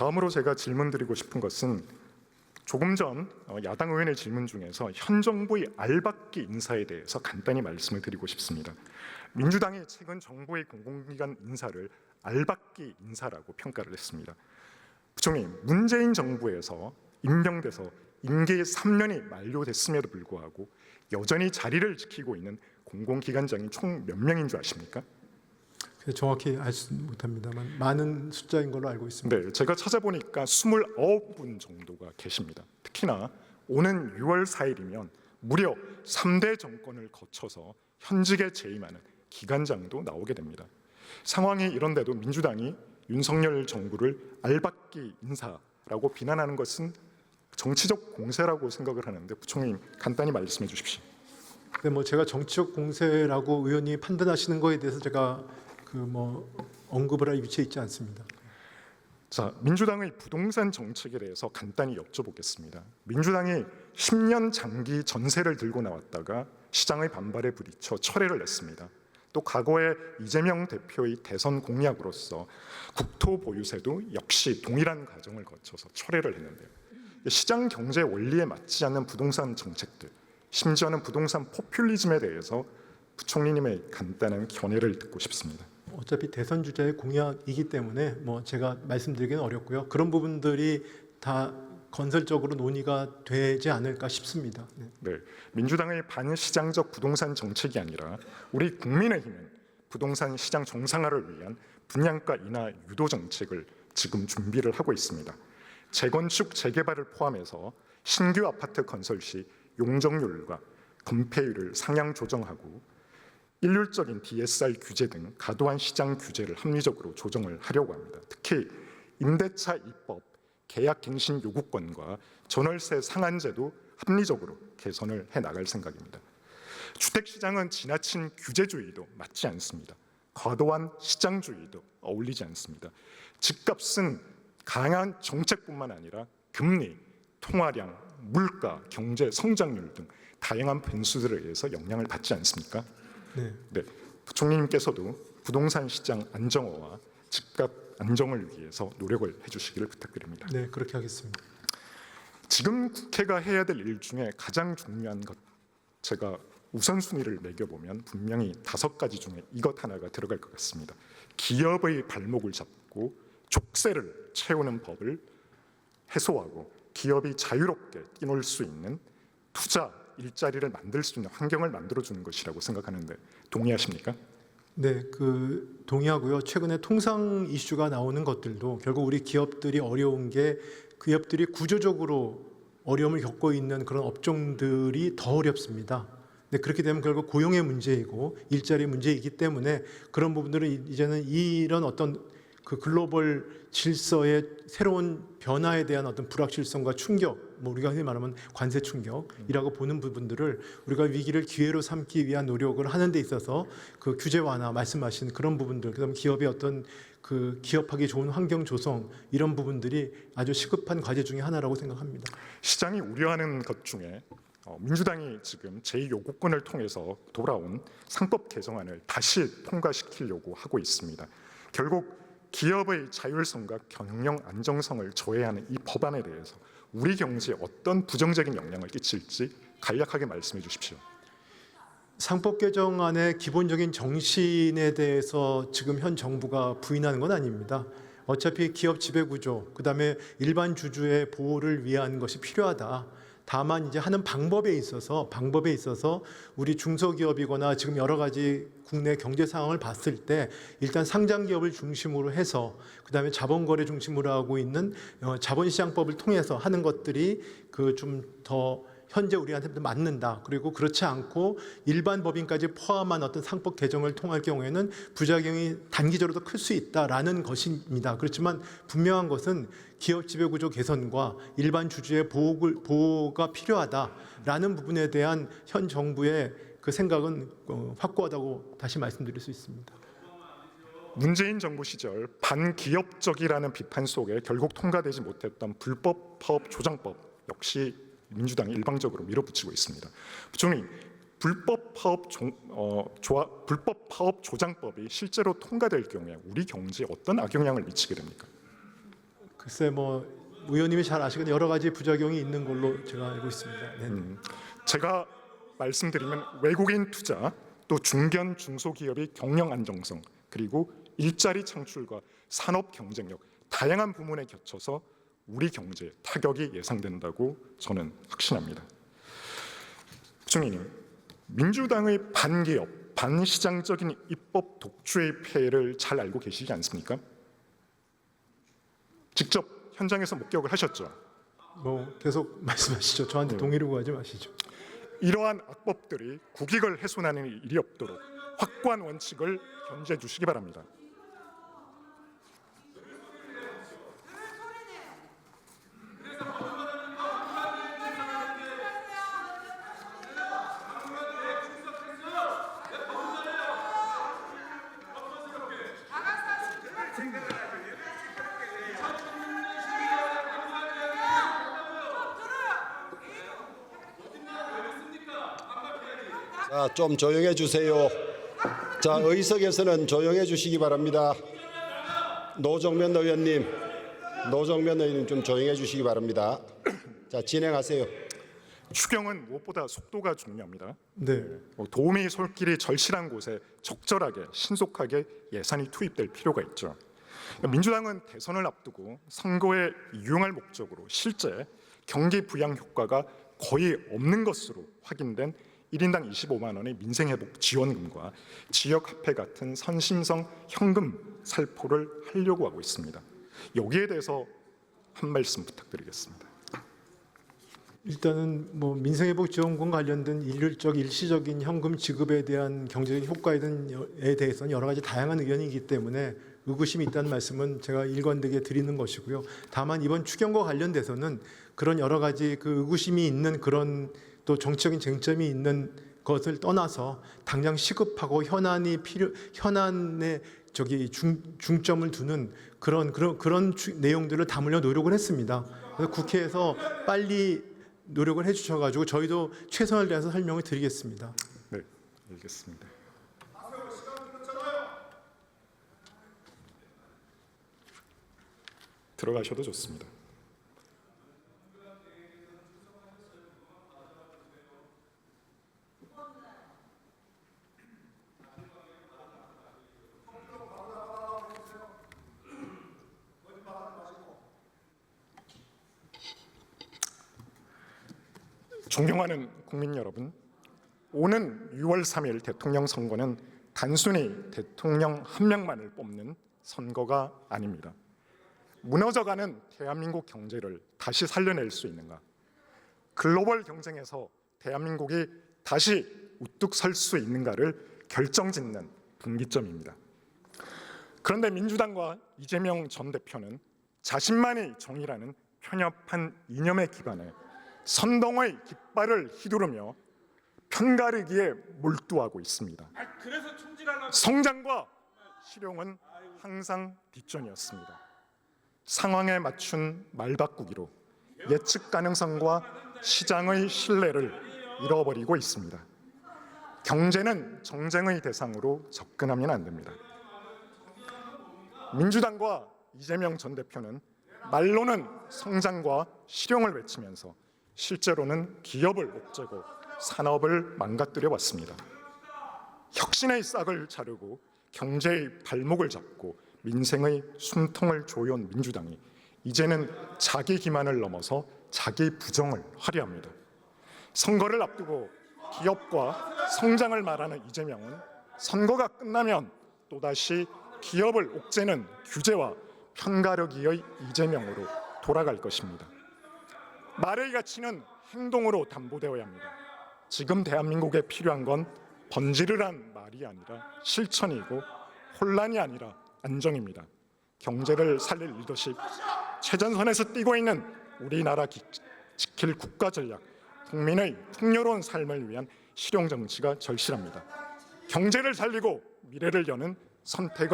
다음으로 제가 질문드리고 싶은 것은 조금 전 어, 야당 의원의 질문 중에서 현 정부의 알박기 인사에 대해서 간단히 말씀을 드리고 싶습니다. 민주당이 최근 정부의 공공기관 인사를 알박기 인사라고 평가를 했습니다. 부총님, 문재인 정부에서 임명돼서 임기 3년이 만료됐음에도 불구하고 여전히 자리를 지키고 있는 공공기관장이 총 몇 명인 줄 아십니까? 정확히 알수 못합니다만 많은 숫자인 걸로 알고 있습니다. 네, 제가 찾아보니까 29분 정도가 계십니다. 특히나 오는 6월 4일이면 무려 3대 정권을 거쳐서 현직에 재임하는 기관장도 나오게 됩니다. 상황이 이런데도 민주당이 윤석열 정부를 알박기 인사라고 비난하는 것은 정치적 공세라고 생각을 하는데 부총님 간단히 말씀해 주십시오. 근데 뭐 제가 정치적 공세라고 의원이 판단하시는 거에 대해서 제가 그 뭐 언급을 할 위치에 있지 않습니다. 자, 민주당의 부동산 정책에 대해서 간단히 여쭤보겠습니다. 민주당이 10년 장기 전세를 들고 나왔다가 시장의 반발에 부딪혀 철회를 냈습니다. 또 과거에 이재명 대표의 대선 공약으로서 국토 보유세도 역시 동일한 과정을 거쳐서 철회를 했는데요. 시장 경제 원리에 맞지 않는 부동산 정책들, 심지어는 부동산 포퓰리즘에 대해서 부총리님의 간단한 견해를 듣고 싶습니다. 어차피 대선 주자의 공약이기 때문에 뭐 제가 말씀드리기는 어렵고요. 그런 부분들이 다 건설적으로 논의가 되지 않을까 싶습니다. 네. 네, 민주당의 반시장적 부동산 정책이 아니라 우리 국민의힘은 부동산 시장 정상화를 위한 분양가 인하 유도 정책을 지금 준비를 하고 있습니다. 재건축 재개발을 포함해서 신규 아파트 건설 시 용적률과 건폐율을 상향 조정하고 일률적인 DSR 규제 등 과도한 시장 규제를 합리적으로 조정을 하려고 합니다. 특히 임대차 입법, 계약 갱신 요구권과 전월세 상한제도 합리적으로 개선을 해 나갈 생각입니다. 주택 시장은 지나친 규제주의도 맞지 않습니다. 과도한 시장주의도 어울리지 않습니다. 집값은 강한 정책뿐만 아니라 금리, 통화량, 물가, 경제 성장률 등 다양한 변수들에 의해서 영향을 받지 않습니까? 네. 네, 부총리님께서도 부동산 시장 안정화와 집값 안정을 위해서 노력을 해주시기를 부탁드립니다. 네, 그렇게 하겠습니다. 지금 국회가 해야 될 일 중에 가장 중요한 것 제가 우선순위를 매겨보면 분명히 다섯 가지 중에 이것 하나가 들어갈 것 같습니다. 기업의 발목을 잡고 족쇄를 채우는 법을 해소하고 기업이 자유롭게 뛰놀 수 있는 투자 일자리를 만들 수 있는 환경을 만들어 주는 것이라고 생각하는데 동의하십니까? 네, 그 동의하고요. 최근에 통상 이슈가 나오는 것들도 결국 우리 기업들이 어려운 게 기업들이 구조적으로 어려움을 겪고 있는 그런 업종들이 더 어렵습니다. 네, 그렇게 되면 결국 고용의 문제이고 일자리 문제이기 때문에 그런 부분들은 이제는 이런 어떤 그 글로벌 질서의 새로운 변화에 대한 어떤 불확실성과 충격, 뭐 우리가 흔히 말하면 관세 충격이라고 보는 부분들을 우리가 위기를 기회로 삼기 위한 노력을 하는 데 있어서 그 규제 완화 말씀하신 그런 부분들, 그다음 기업의 어떤 그 기업하기 좋은 환경 조성 이런 부분들이 아주 시급한 과제 중에 하나라고 생각합니다. 시장이 우려하는 것 중에 어, 민주당이 지금 제2요구권을 통해서 돌아온 상법 개정안을 다시 통과시키려고 하고 있습니다. 결국 기업의 자율성과 경영 안정성을 저해하는 이 법안에 대해서 우리 경제에 어떤 부정적인 영향을 끼칠지 간략하게 말씀해 주십시오. 상법 개정안의 기본적인 정신에 대해서 지금 현 정부가 부인하는 건 아닙니다. 어차피 기업 지배 구조, 그다음에 일반 주주의 보호를 위한 것이 필요하다. 다만 이제 하는 방법에 있어서 방법에 있어서 우리 중소기업이거나 지금 여러 가지 국내 경제 상황을 봤을 때 일단 상장 기업을 중심으로 해서 그다음에 자본 거래 중심으로 하고 있는 어, 자본시장법을 통해서 하는 것들이 그 좀더 현재 우리한테 맞는다. 그리고 그렇지 않고 일반 법인까지 포함한 어떤 상법 개정을 통할 경우에는 부작용이 단기적으로도 클 수 있다라는 것입니다. 그렇지만 분명한 것은 기업 지배 구조 개선과 일반 주주의 보호를, 보호가 필요하다라는 부분에 대한 현 정부의 그 생각은 어, 확고하다고 다시 말씀드릴 수 있습니다. 문재인 정부 시절 반기업적이라는 비판 속에 결국 통과되지 못했던 불법 파업 조장법 역시 민주당이 일방적으로 밀어붙이고 있습니다. 부총리 불법 파업 조, 어, 조합, 불법 파업 조장법이 실제로 통과될 경우에 우리 경제에 어떤 악영향을 미치게 됩니까? 글쎄 뭐 의원님이 잘 아시는 여러 가지 부작용이 있는 걸로 제가 알고 있습니다. 네. 음, 제가 말씀드리면 외국인 투자 또 중견 중소기업의 경영 안정성 그리고 일자리 창출과 산업 경쟁력 다양한 부문에 겹쳐서 우리 경제에 타격이 예상된다고 저는 확신합니다. 총리님, 민주당의 반기업, 반시장적인 입법 독주의 폐해를 잘 알고 계시지 않습니까? 직접 현장에서 목격을 하셨죠. 뭐 계속 말씀하시죠. 저한테 동의를 구하지 마시죠. 이러한 악법들이 국익을 훼손하는 일이 없도록 확고한 원칙을 견지해 주시기 바랍니다. 자, 좀 조용해 주세요. 자, 의석에서는 조용해 주시기 바랍니다. 노정면 의원님, 노정면 의원님 좀 조용해 주시기 바랍니다. 자, 진행하세요. 추경은 무엇보다 속도가 중요합니다. 네. 어, 도움이 솔길이 절실한 곳에 적절하게 신속하게 예산이 투입될 필요가 있죠. 민주당은 대선을 앞두고 선거에 이용할 목적으로 실제 경기 부양 효과가 거의 없는 것으로 확인된 1인당 25만 원의 민생 회복 지원금과 지역 화폐 같은 선심성 현금 살포를 하려고 하고 있습니다. 여기에 대해서 한 말씀 부탁드리겠습니다. 일단은 뭐 민생회복지원금 관련된 일률적 일시적인 현금 지급에 대한 경제적 효과에 대해서는 여러 가지 다양한 의견이기 때문에 의구심이 있다는 말씀은 제가 일관되게 드리는 것이고요. 다만 이번 추경과 관련돼서는 그런 여러 가지 그 의구심이 있는 그런 또 정치적인 쟁점이 있는 것을 떠나서 당장 시급하고 현안이 필요 현안에 저기 중, 중점을 두는 그런 그런 그런 추- 내용들을 담으려 노력을 했습니다. 그래서 국회에서 빨리 노력을 해 주셔 가지고 저희도 최선을 다해서 설명을 드리겠습니다. 네, 알겠습니다. 들어가셔도 좋습니다. 존경하는 국민 여러분, 오는 6월 3일 대통령 선거는 단순히 대통령 한 명만을 뽑는 선거가 아닙니다. 무너져가는 대한민국 경제를 다시 살려낼 수 있는가? 글로벌 경쟁에서 대한민국이 다시 우뚝 설 수 있는가를 결정짓는 분기점입니다. 그런데 민주당과 이재명 전 대표는 자신만이 정의라는 편협한 이념에 기반해 선동의 깃발을 휘두르며 편가르기에 몰두하고 있습니다. 총질하려고 성장과 실용은 항상 뒷전이었습니다. 상황에 맞춘 말바꾸기로 예측 가능성과 시장의 신뢰를 잃어버리고 있습니다. 경제는 정쟁의 대상으로 접근하면 안 됩니다. 민주당과 이재명 전 대표는 말로는 성장과 실용을 외치면서 실제로는 기업을 옥죄고 산업을 망가뜨려 왔습니다. 혁신의 싹을 자르고 경제의 발목을 잡고 민생의 숨통을 조여온 민주당이 이제는 자기 기만을 넘어서 자기 부정을 하려 합니다. 선거를 앞두고 기업과 성장을 말하는 이재명은 선거가 끝나면 또다시 기업을 옥죄는 규제와 편가르기의 이재명으로 돌아갈 것입니다. 말의 가치는 행동으로 담보되어야 합니다. 지금 대한민국에 필요한 건 번지르란 말이 아니라 실천이고 혼란이 아니라 안정입니다. 경제를 살릴 리더십, 최전선에서 뛰고 있는 우리나라 기- 지킬 국가 전략, 국민의 풍요로운 삶을 위한 실용 정치가 절실합니다. 경제를 살리고 미래를 여는 선택을